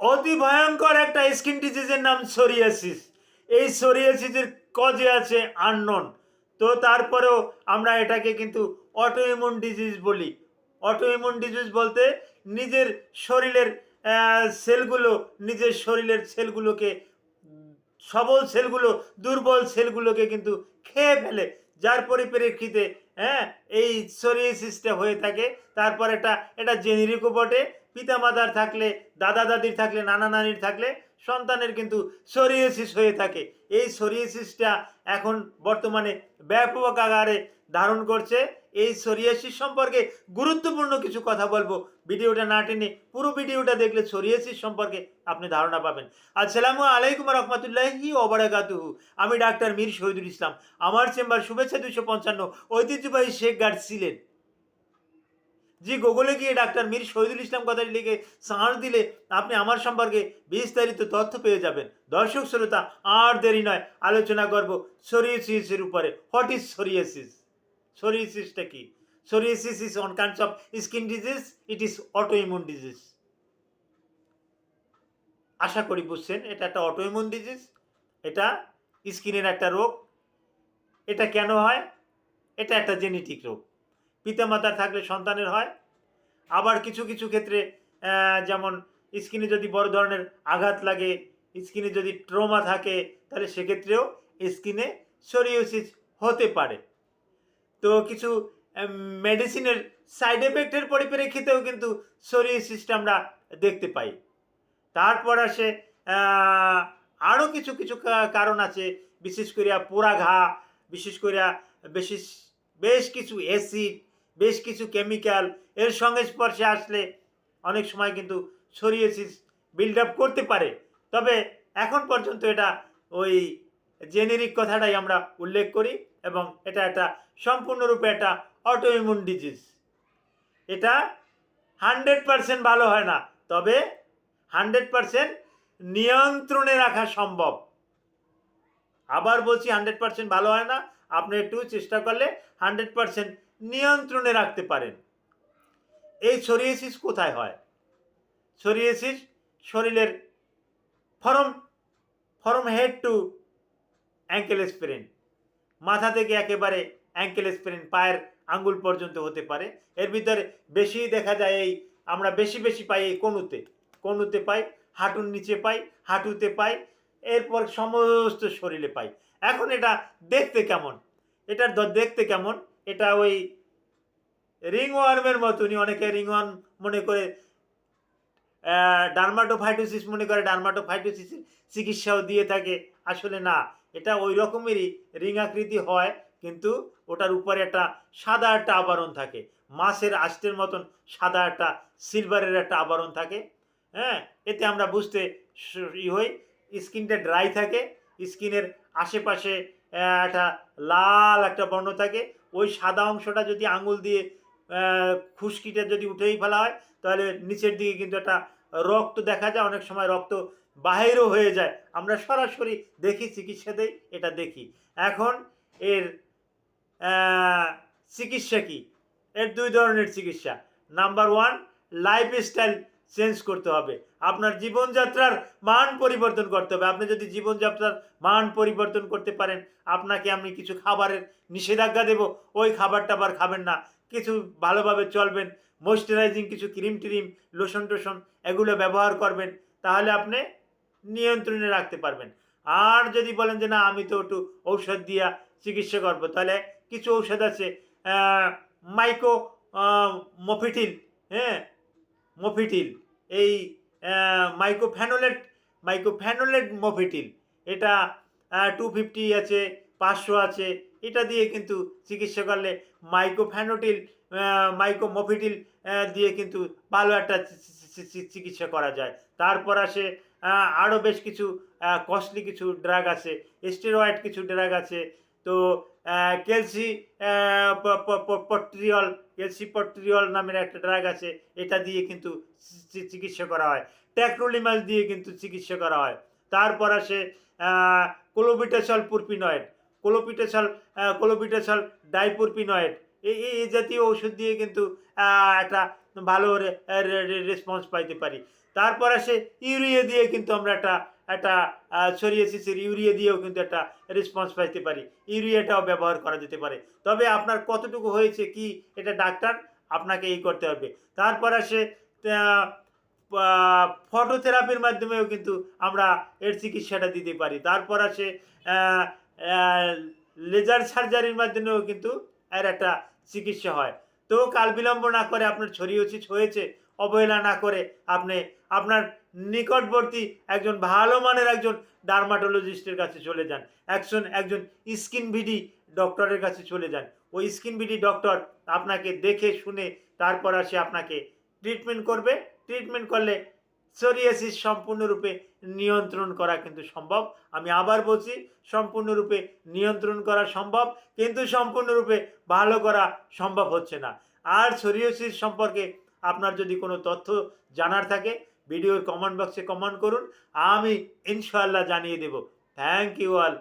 অতি ভয়ঙ্কর একটা স্কিন ডিজিজের নাম সোরিয়াসিস এই সোরিয়াসিসের কজে আছে আননন তো তারপরেও আমরা এটাকে কিন্তু অটোইমিউন ডিজিজ বলি। অটোইমিউন ডিজিজ বলতে নিজের শরীরের সেলগুলো নিজের শরীরের সেলগুলোকে সবল সেলগুলো দুর্বল সেলগুলোকে কিন্তু খেয়ে ফেলে। যার পরিপ্রেক্ষিতে হ্যাঁ এই সোরিয়াসিসটা হয়ে থাকে। তারপর এটা এটা জেনেরিকও বটে। পিতামাতার থাকলে দাদা দাদির থাকলে নানা নানির থাকলে, সন্তানের কিন্তু সোরিয়াসিস হয়ে থাকে। এই সোরিয়াসিসটা এখন বর্তমানে ব্যাপক আকারে ধারণ করছে। এই সোরিয়াসিস সম্পর্কে গুরুত্বপূর্ণ কিছু কথা বলব। ভিডিওটা না টেনে পুরো ভিডিওটা দেখলে সোরিয়াসিস সম্পর্কে আপনি ধারণা পাবেন। আর আসসালামু আলাইকুম রহমতুল্লাহি ওবরাকাতুহু আমি ডাক্তার মীর শহীদুল ইসলাম। আমার চেম্বার শুভেচ্ছা দুশো পঞ্চান্ন ঐতিহ্যবাহী শেখ গার্ড ছিলেন জি, গুগলে গিয়ে ডাক্তার মীর শহীদুল ইসলাম কথাটি লিখে সাঁড় দিলে আপনি আমার সম্পর্কে বিস্তারিত তথ্য পেয়ে যাবেন। দর্শক, শ্রোতা, আর দেরি নয়, আলোচনা করব সোরিয়াসিসের উপরে। What is psoriasis? সোরিয়াসিসটা কি? Psoriasis is on kinds of skin disease it is autoimmune disease আশা করি বুঝছেন, এটা একটা অটোইমিউন ডিজিজ এটা স্কিনের একটা রোগ। এটা কেন হয়? এটা একটা জেনেটিক রোগ। পিতামাতার থাকলে সন্তানের হয় আবার কিছু কিছু ক্ষেত্রে যেমন স্কিনে যদি বড় ধরনের আঘাত লাগে স্কিনে যদি ট্রমা থাকে, তাহলে সেক্ষেত্রেও স্কিনে সোরিওসিস হতে পারে। তো কিছু মেডিসিনের সাইড এফেক্টের পরিপ্রেক্ষিতেও কিন্তু সোরিওসিসটা আমরা দেখতে পাই। তারপর আসে আরও কিছু কিছু কারণ আছে, বিশেষ করিয়া পোড়া ঘা বিশেষ করিয়া বিশেষ বেশ কিছু অ্যাসিড বেশ কিছু কেমিক্যাল এর সঙ্গে স্পর্শে আসলে অনেক সময় কিন্তু সোরিয়াসিস বিল্ড আপ করতে পারে। তবে এখন পর্যন্ত এটা ওই জেনেরিক কথাটাই আমরা উল্লেখ করি এবং এটা একটা সম্পূর্ণরূপে একটা অটোইমিউন ডিজিজ এটা হান্ড্রেড পারসেন্ট ভালো হয় না, তবে হান্ড্রেড পারসেন্ট নিয়ন্ত্রণে রাখা সম্ভব। আবার বলছি হান্ড্রেড পারসেন্ট ভালো হয় না, আপনি একটু চেষ্টা করলে হান্ড্রেড পারসেন্ট নিয়ন্ত্রণে রাখতে পারেন। এই সোরিয়াসিস কোথায় হয়? সোরিয়াসিস শরীরের from from head to ankle sprain মাথা থেকে একেবারে অ্যাঙ্কেল স্প্রেন পায়ের আঙ্গুল পর্যন্ত হতে পারে। এর ভিতরে বেশি দেখা যায় এই, আমরা বেশি বেশি পাই এই কনুতে কনুতে পাই, হাঁটুর নিচে পাই, হাঁটুতে পাই, এরপর সমস্ত শরীরে পাই। এখন এটা দেখতে কেমন? এটার দেখতে কেমন? এটা ওই রিং ওয়ার্মের মতনই অনেকে রিং ওয়ার্ম মনে করে ডার্মাটোফাইটোসিস মনে করে ডার্মাটোফাইটোসিসের চিকিৎসাও দিয়ে থাকে। আসলে না, এটা ওই রকমেরই রিং আকৃতি হয়, কিন্তু ওটার উপরে একটা সাদা একটা আবরণ থাকে। মাছের আষ্টের মতন সাদা একটা, সিলভারের একটা আবরণ থাকে। হ্যাঁ এতে আমরা বুঝতে ই হই, স্কিনটা ড্রাই থাকে, স্কিনের আশেপাশে একটা লাল একটা বর্ণ থাকে ওই সাদা অংশটা যদি আঙুল দিয়ে খুশকিটা যদি উঠেই ফেলা হয়, তাহলে নিচের দিকে কিন্তু একটা রক্ত দেখা যায়, অনেক সময় রক্ত বাহিরও হয়ে যায়। আমরা সরাসরি দেখি, চিকিৎসাতেই এটা দেখি। এখন এর চিকিৎসা কি? এর দুই ধরনের চিকিৎসা। নাম্বার ওয়ান লাইফস্টাইল চেঞ্জ করতে হবে। আপনার জীবনযাত্রার মান পরিবর্তন করতে হবে। আপনি যদি জীবনযাত্রার মান পরিবর্তন করতে পারেন, আপনাকে আমি কিছু খাবারের নিষেধাজ্ঞা দেব। ওই খাবার টাবার খাবেন না। কিছু ভালোভাবে চলবেন। ময়শ্চারাইজিং কিছু ক্রিম ট্রিম লোশন টোশন, এগুলো ব্যবহার করবেন। তাহলে আপনি নিয়ন্ত্রণে রাখতে পারবেন। আর যদি বলেন যে, না, আমি তো একটু ঔষধ দিয়া চিকিৎসা করব, তাহলে কিছু ঔষধ আছে মাইকো মফিটিল হ্যাঁ মফিটিল এই মাইকোফ্যানোলেট মাইকোফ্যানোলেট মফিটিল এটা টু ফিফটি আছে, পাঁচশো আছে, এটা দিয়ে কিন্তু চিকিৎসা করলে মাইকোফ্যানোটিল মাইকোমফিটিল দিয়ে কিন্তু ভালো একটা চিকিৎসা করা যায়। তারপর আসে আরও বেশ কিছু কস্টলি কিছু ড্রাগ আছে স্টেরয়েড কিছু ড্রাগ আছে তো কেলসি পট্রিয়ল কেলসি পট্রিয়ল নামের একটা ড্রাগ আছে, এটা দিয়ে কিন্তু চিকিৎসা করা হয়। ট্যাক্রোলিমাল দিয়ে কিন্তু চিকিৎসা করা হয়। তারপর আসে কোলোবিটাসল পুরপিনয়েড কোলোপিটাসল কোলোপিটাসল ডাইপুরপিনয়েড এই এই জাতীয় ওষুধ দিয়ে কিন্তু একটা ভালো রেসপন্স পাইতে পারি। তারপর আসে ইউরিয়া দিয়ে কিন্তু আমরা একটা একটা সরিয়েসিসের ইউরিয়া দিয়েও কিন্তু একটা রেসপন্স পাইতে পারি। ইউরিয়াটাও ব্যবহার করা যেতে পারে। তবে আপনার কতটুকু হয়েছে, কি এটা ডাক্তার আপনাকে এই করতে হবে। তারপর আসে ফটোথেরাপির মাধ্যমেও কিন্তু আমরা এর চিকিৎসাটা দিতে পারি। তারপর আসে লেজার সার্জারির মাধ্যমেও কিন্তু এর একটা চিকিৎসা হয়। তো কাল বিলম্ব না করে আপনার ছড়িয়েছিস হয়েছে, অবহেলা না করে আপনি, আপনার নিকটবর্তী একজন ভালো মানের একজন ডার্মাটোলজিস্টের কাছে চলে যান। একজন একজন স্কিন ভিডি ডক্টরের কাছে চলে যান। ওই স্কিন ভিডি ডক্টর আপনাকে দেখে শুনে তারপর আসে আপনাকে ট্রিটমেন্ট করবে। ট্রিটমেন্ট করলে সোরিয়াসিস সম্পূর্ণরূপে নিয়ন্ত্রণ করা কিন্তু সম্ভব। আমি আবার বলছি, সম্পূর্ণরূপে নিয়ন্ত্রণ করা সম্ভব, কিন্তু সম্পূর্ণরূপে ভালো করা সম্ভব হচ্ছে না। আর সোরিয়াসিস সম্পর্কে আপনার যদি কোনো তথ্য জানার থাকে ভিডিওর কমেন্ট বক্সে কমেন্ট করুন আমি ইনশাল্লাহ জানিয়ে দেব। Thank you all